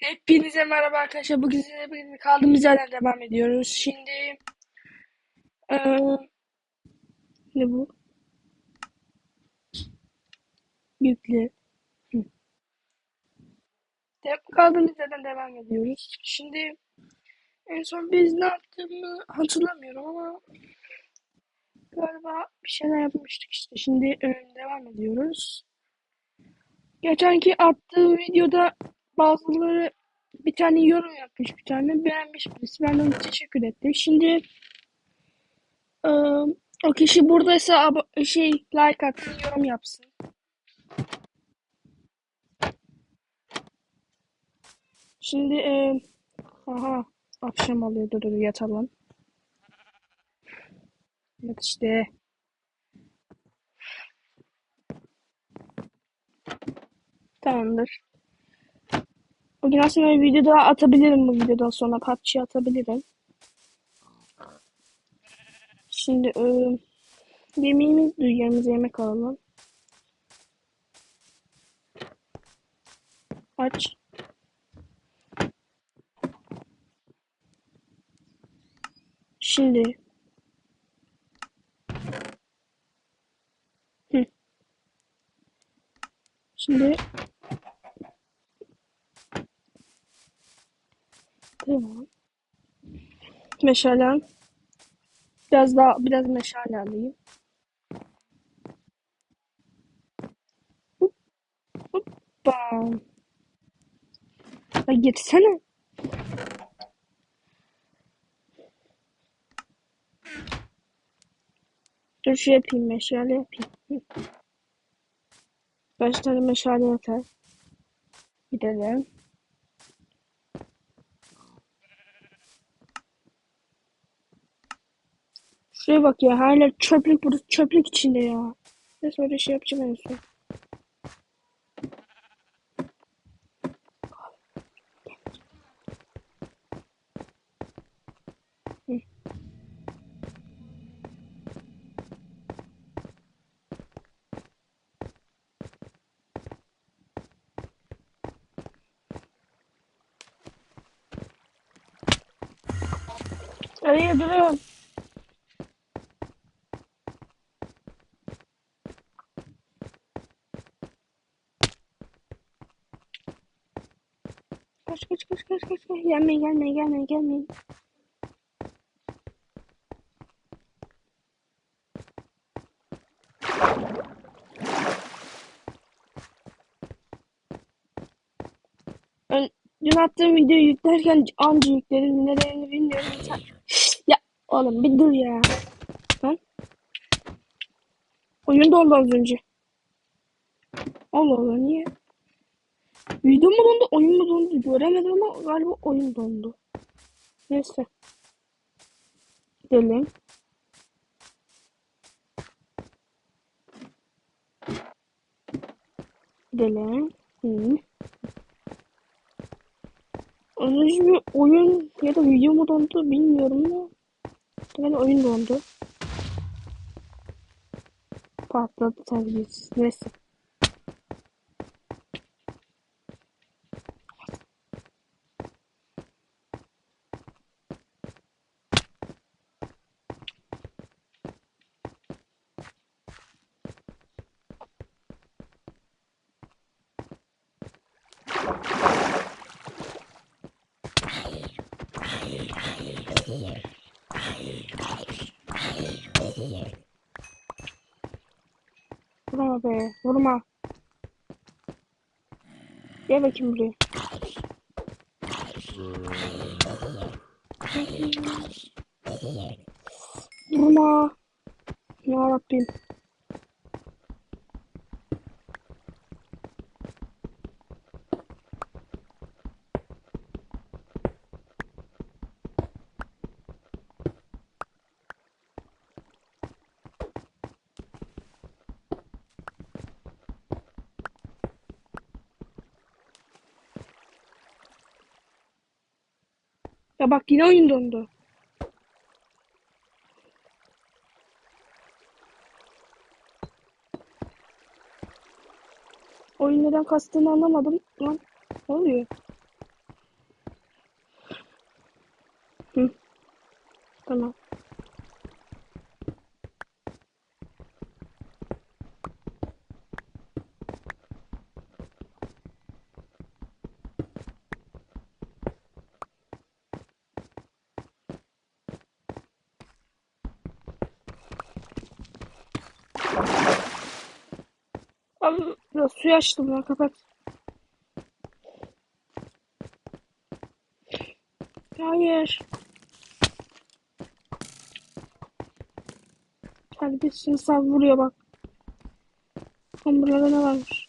Hepinize merhaba arkadaşlar. Bugün sizinle kaldığımız yerden devam ediyoruz. Şimdi eee, ne bu? Yükle. De- kaldığımız yerden devam ediyoruz. Şimdi en son biz ne yaptığımı hatırlamıyorum ama galiba bir şeyler yapmıştık işte. Şimdi eee, devam ediyoruz. Geçenki attığı videoda bazıları bir tane yorum yapmış bir tane beğenmiş birisi. Ben de ona teşekkür ettim. Şimdi eee, o kişi buradaysa şey like atsın, yorum yapsın. Şimdi eee, aha akşam oluyor dur dur yatalım. Evet işte. Tamamdır. Bugün aslında bir video daha atabilirim bu videodan sonra. PUBG atabilirim. Şimdi eee yemeğimiz duyuyoruz. Yemek alalım. Aç. Şimdi hı. Şimdi tamam. Meşale. Biraz daha biraz meşale alayım. Hop, Hoppa. Ya gitsene. Dur şey yapayım meşale yapayım. Beş tane meşale yeter. Gidelim. Şuraya bak ya hala çöplük burası çöplük içinde ya. Neyse öyle şey yapacağım en son. Araya duruyorum. Kaç kaç kaç kaç kaç kaç. Gelmeyin gelmeyin gelmeyin gelmeyin. Ben dün attığım videoyu yüklerken anca yükledim. Nedenini bilmiyorum. Sen... Ya oğlum bir dur ya. Lan. Oyun dondu az önce. Allah Allah niye? Video mu dondu, oyun mu dondu göremedim ama galiba oyun dondu. Neyse. Gidelim. Gidelim. Hı. Az önce bir oyun ya da video mu dondu bilmiyorum ama yani oyun dondu. Patladı terbiyesiz. Neyse. Vurma be. Vurma. Gel bakayım buraya. Vurma. Ya Rabbim. Ya bak yine oyun dondu. Oyun neden kastığını anlamadım. Lan ne oluyor? Hı. Tamam. Abi biraz suyu açtım ya kapat. Hayır. Kardeşim sen vuruyor bak. Hamburlarda ne varmış?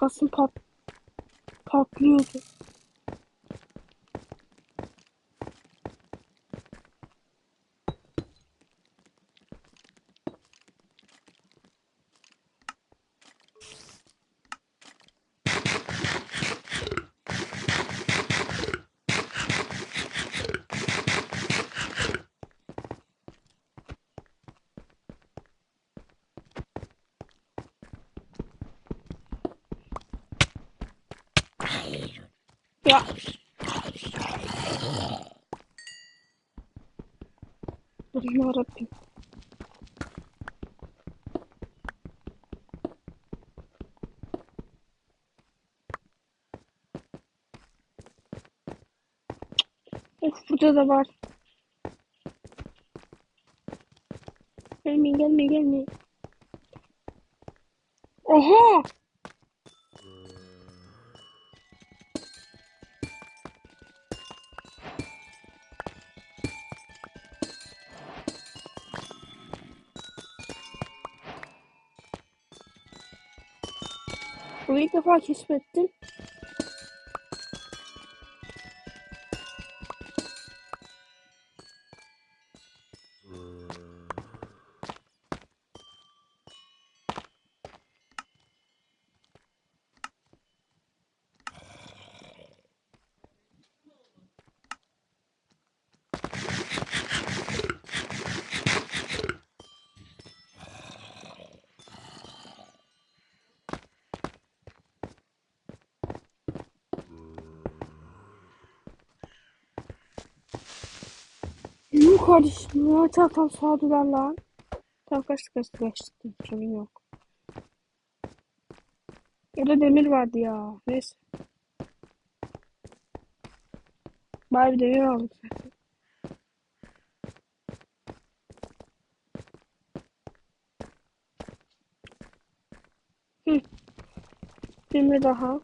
Az pat patlıyordu. Ya. Allah'ım yarabbim. Of burada da var. Gelmeyin gelmeyin gelmeyin. Oha! Bunu ilk defa keşfettim. Yuh kardeşim ya tamam sağdılar lan. Tamam kaçtı kaçtı kaçtı. Sorun yok. Orada demir vardı ya. Neyse. Bari bir demir aldık zaten. Hı. Demir daha.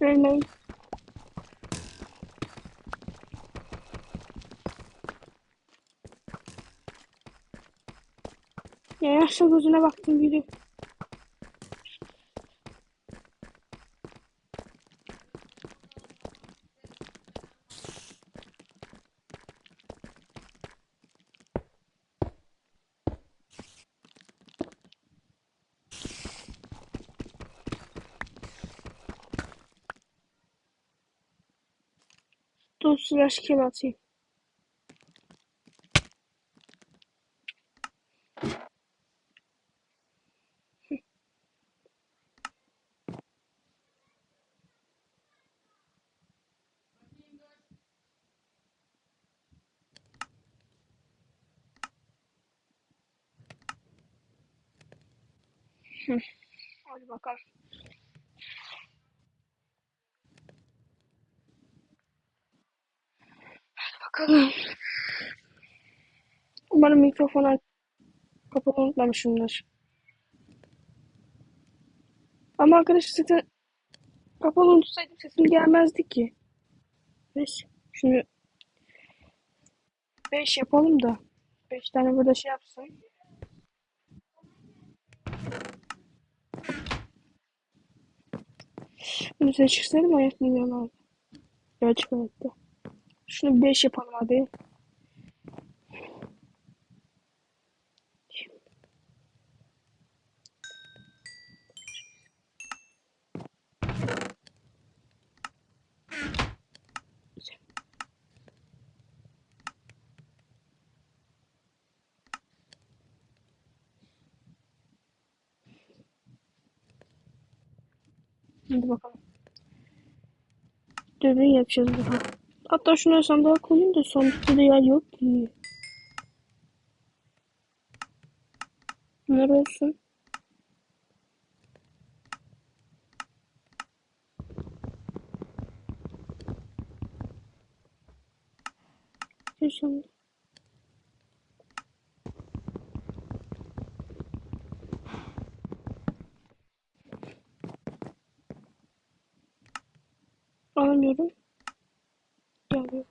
Ölmeyin. Ya yaşlı gözüne baktım biri. tu strzelasz kieroty. Bakalım. Umarım mikrofonu kapalı unutmamışımdır. Ama arkadaşlar zaten kapalı unutsaydım sesim gelmezdi ki. Neyse. Şunu 5 yapalım da. 5 tane burada şey yapsın. Bunu ayak milyon abi. Gerçek hayatta. Şunu 5 yapalım hadi. Hadi bakalım. Dürbün yapacağız daha. Hatta şunu sandığa koyayım da sandıkta da yer yok ki. Bunlar olsun. Sandık. Alamıyorum. Geliyor.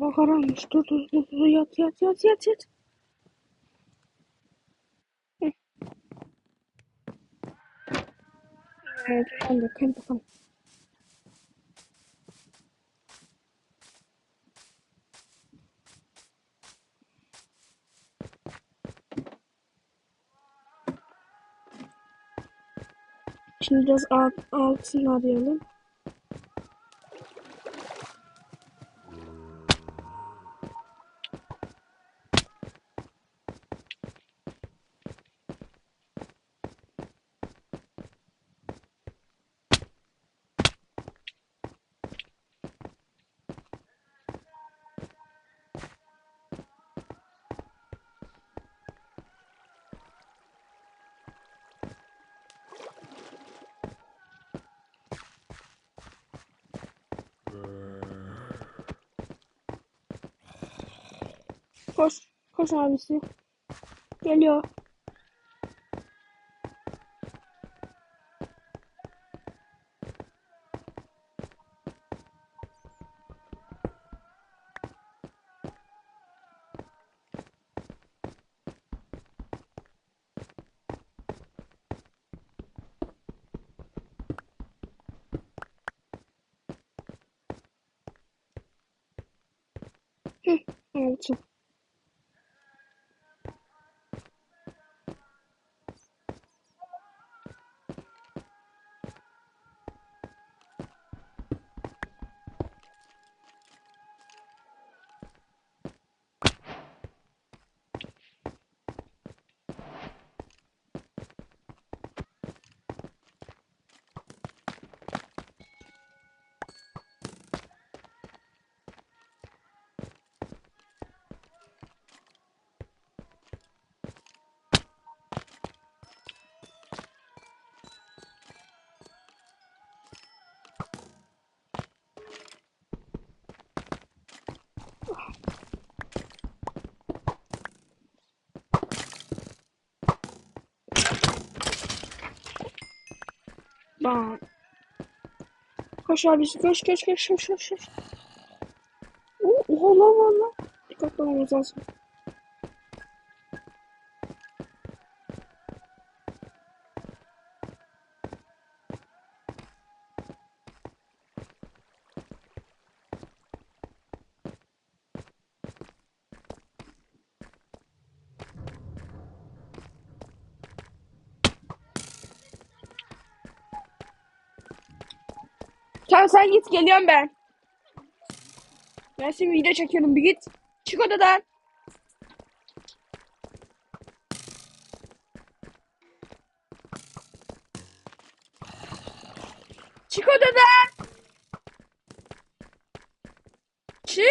Hava kararmış. Dur dur dur dur yat yat yat yat yat. Evet, uyandık. Hadi bakalım. Şimdi biraz alt, altını arayalım. Koş. Koş abisi. Geliyor. Hı, altı. Bak. Koş abisi koş koş koş koş. koş. Oo, Oha lan lan lan. Dikkatli olmamız lazım. Tamam sen git geliyorum ben. Ben şimdi video çekiyorum bir git. Çık odadan. Çık odadan. Çık.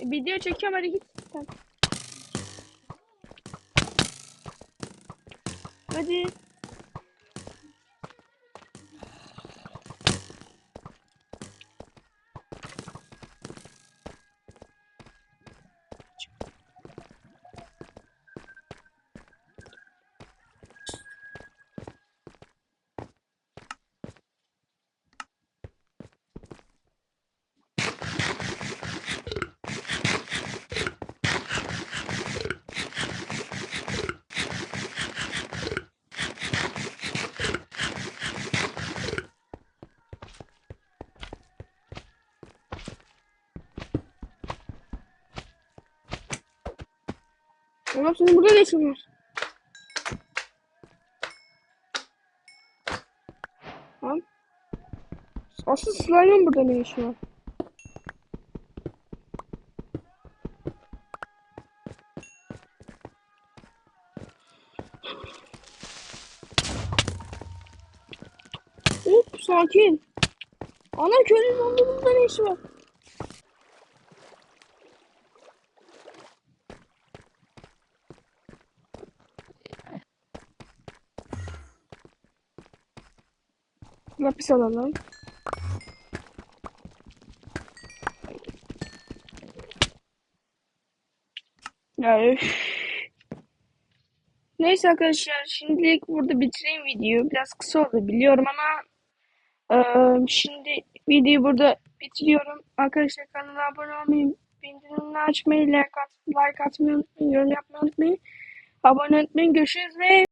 E, Video çekiyorum hadi git. Tamam. Hadi. Oğlum senin burada ne işin var? Lan. Asıl slime'ın burada ne işi var? Hop sakin. Ana körün onda burada ne işi var? Lapis alalım. Ya. Neyse arkadaşlar şimdilik burada bitireyim videoyu. Biraz kısa oldu biliyorum ama eee, şimdi videoyu burada bitiriyorum. Arkadaşlar kanala abone olmayı, bildirimleri açmayı, like, at, like atmayı unutmayın, yorum yapmayı unutmayın. Abone unutmayın. Görüşürüz ve